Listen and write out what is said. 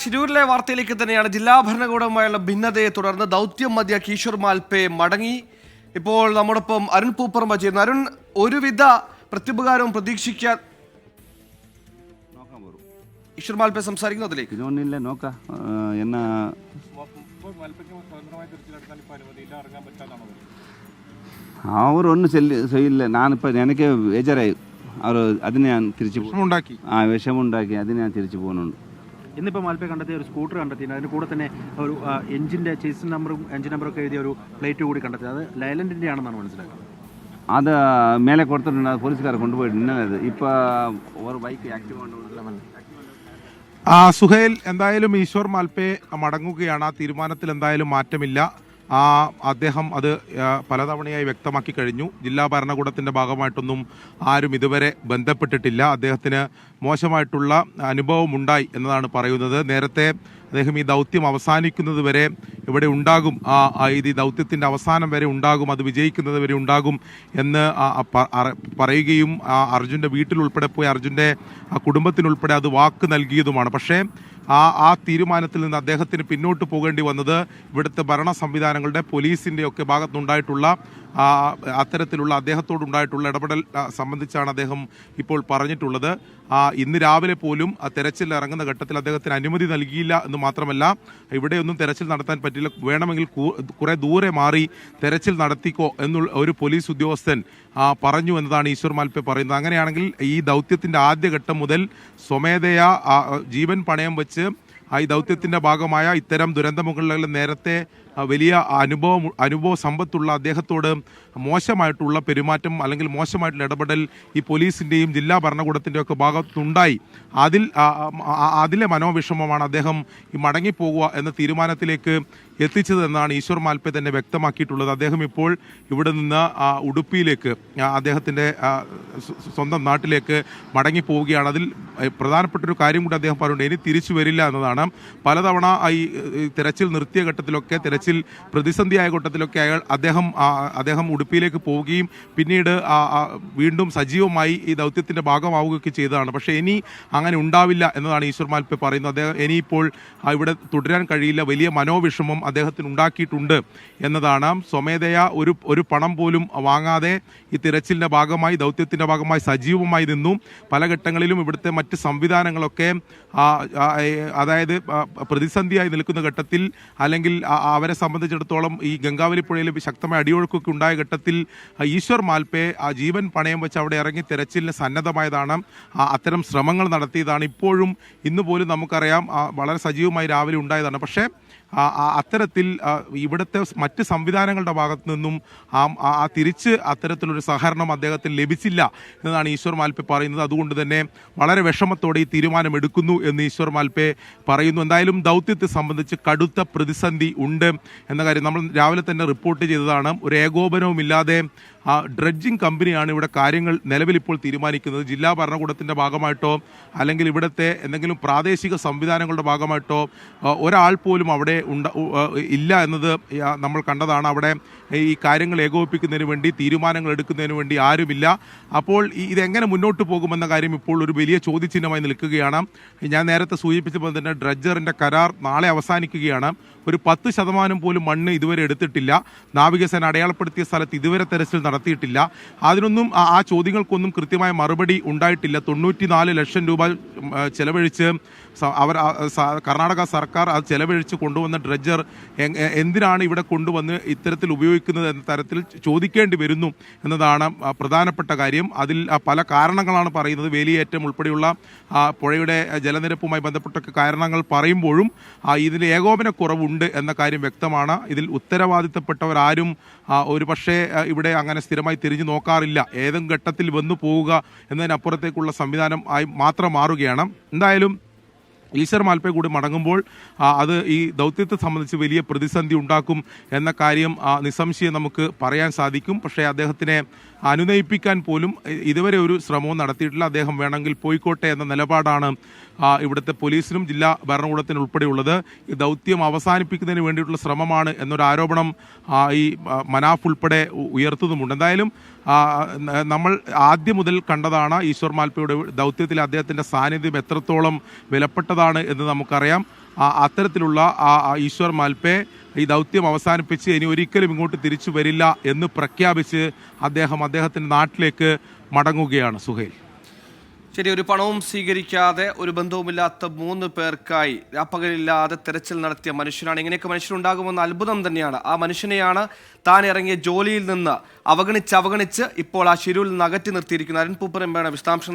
ഷിരൂരിലെ വാർത്തയിലേക്ക് തന്നെയാണ്. ജില്ലാ ഭരണകൂടവുമായുള്ള ഭിന്നതയെ തുടർന്ന് ദൗത്യം മധ്യ കിഷോർ മാൽപെ മടങ്ങി. ഇപ്പോൾ നമ്മോടൊപ്പം അരുൺ പൂപ്പറമ്പ ചേരുന്നു. അരുൺ ഒരുവിധ പ്രത്യുപകാരവും പ്രതീക്ഷിക്കാൻ കിഷോർ മാൽപെ സംസാരിക്കുന്നു അതിലേക്ക്. ഇതൊന്നുമില്ല നോക്കാം. എന്നാ? അവരൊന്നും ചെല്ലി ചെയ്യില്ല. ഞാനിപ്പോൾ എനിക്ക് ബേജാറായി. അവർ അതിന് ഞാൻ തിരിച്ചു ഉണ്ടാക്കി ആ വിഷമുണ്ടാക്കി അതിന് ഞാൻ തിരിച്ചു പോകുന്നുണ്ട്. ഇന്നിപ്പോൾ മാൽപ്പേ കണ്ടെത്തിയ ഒരു സ്കൂട്ടർ കണ്ടെത്തിയിട്ടുണ്ട്. അതിന് കൂടെ തന്നെ ഒരു എഞ്ചിന്റെ എഞ്ചിന്റെ ചേസിൻ നമ്പറും എഞ്ചിൻ നമ്പറൊക്കെ ഒക്കെ എഴുതിയ ഒരു പ്ലേറ്റ് കൂടി കണ്ടെത്തി. അത് ലൈലൻഡിന്റെ ആണെന്നാണ് മനസ്സിലാക്കുന്നത്. അത് മേലെ കൊടുത്തിട്ടുണ്ട്. അത് പോലീസുകാർ കൊണ്ടുപോയിട്ട് ഇന്നത് ഇപ്പോൾ ഒരു ബൈക്ക് ആക്റ്റീവ് ആ സുഹേൽ എന്തായാലും ഈശ്വർ മാൽപ്പേ മടങ്ങുകയാണ്. ആ തീരുമാനത്തിൽ എന്തായാലും മാറ്റമില്ല. അദ്ദേഹം അത് പലതവണയായി വ്യക്തമാക്കി കഴിഞ്ഞു. ജില്ലാ ഭരണകൂടത്തിന്റെ ഭാഗമായിട്ടൊന്നും ആരും ഇതുവരെ ബന്ധപ്പെട്ടിട്ടില്ല. അദ്ദേഹത്തിന് മോശമായിട്ടുള്ള അനുഭവം ഉണ്ടായി എന്നതാണ് പറയുന്നത്. നേരത്തെ അദ്ദേഹം ഈ ദൗത്യം അവസാനിക്കുന്നത് വരെ ഇവിടെ ഉണ്ടാകും. ആ ആ ഇത് ഈ ദൗത്യത്തിന്റെ അവസാനം വരെ ഉണ്ടാകും അത് വിജയിക്കുന്നത് വരെ ഉണ്ടാകും എന്ന് ആ, ആ, പറയുകയും ആ വീട്ടിലുൾപ്പെടെ പോയി അർജുന്റെ ആ കുടുംബത്തിനുൾപ്പെടെ അത് വാക്ക് നൽകിയതുമാണ്. പക്ഷേ ആ ആ തീരുമാനത്തിൽ നിന്ന് അദ്ദേഹത്തിന് പിന്നോട്ട് പോകേണ്ടി വന്നത് ഇവിടുത്തെ ഭരണ സംവിധാനങ്ങളുടെ പോലീസിന്റെ ഒക്കെ ഭാഗത്തുനിന്നുണ്ടായിട്ടുള്ള അത്തരത്തിലുള്ള അദ്ദേഹത്തോടുണ്ടായിട്ടുള്ള ഇടപെടൽ സംബന്ധിച്ചാണ് അദ്ദേഹം ഇപ്പോൾ പറഞ്ഞിട്ടുള്ളത്. ഇന്ന് രാവിലെ പോലും തെരച്ചിൽ ഇറങ്ങുന്ന ഘട്ടത്തിൽ അദ്ദേഹത്തിന് അനുമതി നൽകിയില്ല എന്ന് മാത്രമല്ല ഇവിടെയൊന്നും തെരച്ചിൽ നടത്താൻ പറ്റില്ല. വേണമെങ്കിൽ കുറേ ദൂരെ മാറി തെരച്ചിൽ നടത്തിക്കോ എന്നുള്ള ഒരു പോലീസ് ഉദ്യോഗസ്ഥൻ പറഞ്ഞു എന്നതാണ് ഈശ്വർ മാൽപ്പെ പറയുന്നത്. അങ്ങനെയാണെങ്കിൽ ഈ ദൗത്യത്തിന്റെ ആദ്യഘട്ടം മുതൽ സ്വമേധയാ ജീവൻ പണയം വെച്ച് ആ ഈ ദൗത്യത്തിന്റെ ഭാഗമായ ഇത്തരം ദുരന്തമുകളിൽ നേരത്തെ വലിയ അനുഭവം അനുഭവ സമ്പത്തുള്ള അദ്ദേഹത്തോട് മോശമായിട്ടുള്ള പെരുമാറ്റം അല്ലെങ്കിൽ മോശമായിട്ടുള്ള ഇടപെടൽ ഈ പോലീസിന്റെയും ജില്ലാ ഭരണകൂടത്തിന്റെയും ഒക്കെ ഭാഗത്തുണ്ടായി. അതിൽ അതിലെ മനോവിഷമമാണ് അദ്ദേഹം ഈ മടങ്ങിപ്പോകുക എന്ന തീരുമാനത്തിലേക്ക് എത്തിച്ചതെന്നാണ് ഈശ്വർ മാൽപ്പെ തന്നെ വ്യക്തമാക്കിയിട്ടുള്ളത്. അദ്ദേഹം ഇപ്പോൾ ഇവിടെ നിന്ന് ഉടുപ്പിയിലേക്ക് സ്വ- സ്വന്തം നാട്ടിലേക്ക് മടങ്ങിപ്പോവുകയാണ്. അതിൽ പ്രധാനപ്പെട്ട ഒരു കാര്യം കൂടി അദ്ദേഹം പറഞ്ഞിട്ടുണ്ട്. ഇനി തിരിച്ചു വരില്ല എന്നതാണ് പലതവണ ആ ഈ തിരച്ചിൽ നിർത്തിയ ഘട്ടത്തിലൊക്കെ തിരച്ചിൽ പ്രതിസന്ധിയായ ഘട്ടത്തിലൊക്കെ അയാൾ അദ്ദേഹം അദ്ദേഹം ഉടുപ്പിയിലേക്ക് പോവുകയും പിന്നീട് വീണ്ടും സജീവമായി ഈ ദൗത്യത്തിന്റെ ഭാഗമാവുകയൊക്കെ ചെയ്തതാണ്. പക്ഷേ ഇനി അങ്ങനെ ഉണ്ടാവില്ല എന്നതാണ് ഈശ്വർ മാൽപ്പെ പറയുന്നത്. അദ്ദേഹം ഇനിയിപ്പോൾ ഇവിടെ തുടരാൻ കഴിയില്ല. വലിയ മനോവിഷമം അദ്ദേഹത്തിന് ഉണ്ടാക്കിയിട്ടുണ്ട് എന്നതാണ്. സ്വമേധയാ ഒരു ഒരു പണം പോലും വാങ്ങാതെ ഈ തിരച്ചിലിന്റെ ഭാഗമായി ദൗത്യത്തിന്റെ ഭാഗമായി സജീവമായി നിന്നു. പല ഘട്ടങ്ങളിലും ഇവിടുത്തെ മറ്റ് സംവിധാനങ്ങളൊക്കെ അതായത് അതായത് പ്രതിസന്ധിയായി നിൽക്കുന്ന ഘട്ടത്തിൽ അല്ലെങ്കിൽ അവരെ സംബന്ധിച്ചിടത്തോളം ഈ ഗംഗാവലി പുഴയിൽ ശക്തമായ അടിയൊഴുക്കൊക്കെ ഉണ്ടായ ഘട്ടത്തിൽ ഈശ്വർ മാൽപ്പെ ആ ജീവൻ പണയം വെച്ച് അവിടെ ഇറങ്ങി തെരച്ചിലിന് സന്നദ്ധമായതാണ്. അത്തരം ശ്രമങ്ങൾ നടത്തിയതാണ്. ഇപ്പോഴും ഇന്ന് പോലും നമുക്കറിയാം വളരെ സജീവമായി രാവിലെ ഉണ്ടായതാണ്. പക്ഷേ അത്തരത്തിൽ ഇവിടുത്തെ മറ്റ് സംവിധാനങ്ങളുടെ ഭാഗത്തു നിന്നും ആ തിരിച്ച് അത്തരത്തിലൊരു സഹകരണം അദ്ദേഹത്തിന് ലഭിച്ചില്ല എന്നതാണ് ഈശ്വർ മാൽപ്പെ പറയുന്നത്. അതുകൊണ്ട് തന്നെ വളരെ വിഷമത്തോടെ ഈ തീരുമാനം എടുക്കുന്നു എന്ന് ഈശ്വർ മാൽപ്പെ പറയുന്നു. എന്തായാലും ദൗത്യത്തെ സംബന്ധിച്ച് കടുത്ത പ്രതിസന്ധി ഉണ്ട് എന്ന കാര്യം നമ്മൾ രാവിലെ തന്നെ റിപ്പോർട്ട് ചെയ്തതാണ്. ഒരു ഏകോപനവുമില്ലാതെ ആ ഡ്രഡ്ജിംഗ് കമ്പനിയാണ് ഇവിടെ കാര്യങ്ങൾ നിലവിൽ ഇപ്പോൾ തീരുമാനിക്കുന്നത്. ജില്ലാ ഭരണകൂടത്തിന്റെ ഭാഗമായിട്ടോ അല്ലെങ്കിൽ ഇവിടുത്തെ എന്തെങ്കിലും പ്രാദേശിക സംവിധാനങ്ങളുടെ ഭാഗമായിട്ടോ ഒരാൾ പോലും അവിടെ ഉണ്ട ഇല്ല എന്നത് നമ്മൾ കണ്ടതാണ്. അവിടെ ഈ കാര്യങ്ങൾ ഏകോപിപ്പിക്കുന്നതിന് വേണ്ടി തീരുമാനങ്ങൾ എടുക്കുന്നതിന് വേണ്ടി ആരുമില്ല. അപ്പോൾ ഇതെങ്ങനെ മുന്നോട്ട് പോകുമെന്ന കാര്യം ഇപ്പോൾ ഒരു വലിയ ചോദ്യചിഹ്നമായി നിൽക്കുകയാണ്. ഞാൻ നേരത്തെ സൂചിപ്പിച്ചപ്പോൾ തന്നെ ഡ്രഡ്ജറിന്റെ കരാർ നാളെ അവസാനിക്കുകയാണ്. ഒരു പത്ത് ശതമാനം പോലും മണ്ണ് ഇതുവരെ എടുത്തിട്ടില്ല. നാവികസേന അടയാളപ്പെടുത്തിയ സ്ഥലത്ത് ഇതുവരെ തെരച്ചിൽ നടത്തിയിട്ടില്ല. അതിനൊന്നും ആ- ചോദ്യങ്ങൾക്കൊന്നും കൃത്യമായ മറുപടി ഉണ്ടായിട്ടില്ല. തൊണ്ണൂറ്റിനാല് ലക്ഷം രൂപ ചെലവഴിച്ച് അവർ കർണാടക സർക്കാർ അത് ചെലവഴിച്ച് കൊണ്ടുവന്ന ഡ്രഡ്ജർ എന്തിനാണ് ഇവിടെ കൊണ്ടുവന്ന് ഇത്തരത്തിൽ ഉപയോഗിക്കുന്നത് എന്ന തരത്തിൽ ചോദിക്കേണ്ടി വരുന്നു എന്നതാണ് പ്രധാനപ്പെട്ട കാര്യം. അതിൽ പല കാരണങ്ങളാണ് പറയുന്നത്. വേലിയേറ്റം ഉൾപ്പെടെയുള്ള പുഴയുടെ ജലനിരപ്പുമായി ബന്ധപ്പെട്ടൊക്കെ കാരണങ്ങൾ പറയുമ്പോഴും ഇതിൽ ഏകോപന കുറവുണ്ട് എന്ന കാര്യം വ്യക്തമാണ്. ഇതിൽ ഉത്തരവാദിത്തപ്പെട്ടവരാരും ഒരു പക്ഷേ ഇവിടെ അങ്ങനെ സ്ഥിരമായി തിരിഞ്ഞു നോക്കാറില്ല. ഏതും ഘട്ടത്തിൽ വന്നു പോവുക എന്നതിനപ്പുറത്തേക്കുള്ള സംവിധാനം ആയി മാത്രം മാറുകയാണ്. എന്തായാലും ഈശ്വർ മാൽപ്പെ കൂടി മടങ്ങുമ്പോൾ അത് ഈ ദൗത്യത്തെ സംബന്ധിച്ച് വലിയ പ്രതിസന്ധി ഉണ്ടാക്കും എന്ന കാര്യം നിസ്സംശയം നമുക്ക് പറയാൻ സാധിക്കും. പക്ഷേ അദ്ദേഹത്തിനെ അനുനയിപ്പിക്കാൻ പോലും ഇതുവരെ ഒരു ശ്രമവും നടത്തിയിട്ടില്ല. അദ്ദേഹം വേണമെങ്കിൽ പോയിക്കോട്ടെ എന്ന നിലപാടാണ് ഇവിടുത്തെ പോലീസിനും ജില്ലാ ഭരണകൂടത്തിനും ഉൾപ്പെടെയുള്ളത് ഈ ദൗത്യം അവസാനിപ്പിക്കുന്നതിന് വേണ്ടിയിട്ടുള്ള ശ്രമമാണ് എന്നൊരു ആരോപണം ഈ മനാഫ് ഉൾപ്പെടെ ഉയർത്തുന്നുമുണ്ട്. എന്തായാലും നമ്മൾ ആദ്യം മുതൽ കണ്ടതാണ് ഈശ്വർ മാൽപ്പയുടെ ദൗത്യത്തിൽ അദ്ദേഹത്തിന്റെ സാന്നിധ്യം എത്രത്തോളം വിലപ്പെട്ടതാണ് എന്ന് നമുക്കറിയാം. അത്തരത്തിലുള്ള ആ ഈശ്വർ മാൽപേ ഈ ദൗത്യം അവസാനിപ്പിച്ച് ഇനി ഒരിക്കലും ഇങ്ങോട്ട് തിരിച്ചു വരില്ല എന്ന് പ്രഖ്യാപിച്ച് അദ്ദേഹം അദ്ദേഹത്തിന്റെ നാട്ടിലേക്ക് മടങ്ങുകയാണ് സുഹേൽ. ശരി ഒരു പണവും സ്വീകരിക്കാതെ ഒരു ബന്ധവുമില്ലാത്ത മൂന്ന് പേർക്കായി രാപ്പകലില്ലാതെ തെരച്ചിൽ നടത്തിയ മനുഷ്യനാണ്. ഇങ്ങനെയൊക്കെ മനുഷ്യരുണ്ടാകുമെന്ന അത്ഭുതം തന്നെയാണ്. ആ മനുഷ്യനെയാണ് താൻ ഇറങ്ങിയ ജോലിയിൽ നിന്ന് അവഗണിച്ച് അവഗണിച്ച് ഇപ്പോൾ ആ ശിരൂരിൽ നിന്ന് അകറ്റി നിർത്തിയിരിക്കുന്നത്. അരുൺ പൂപ്പറമ്പാണ് വിശദാംശം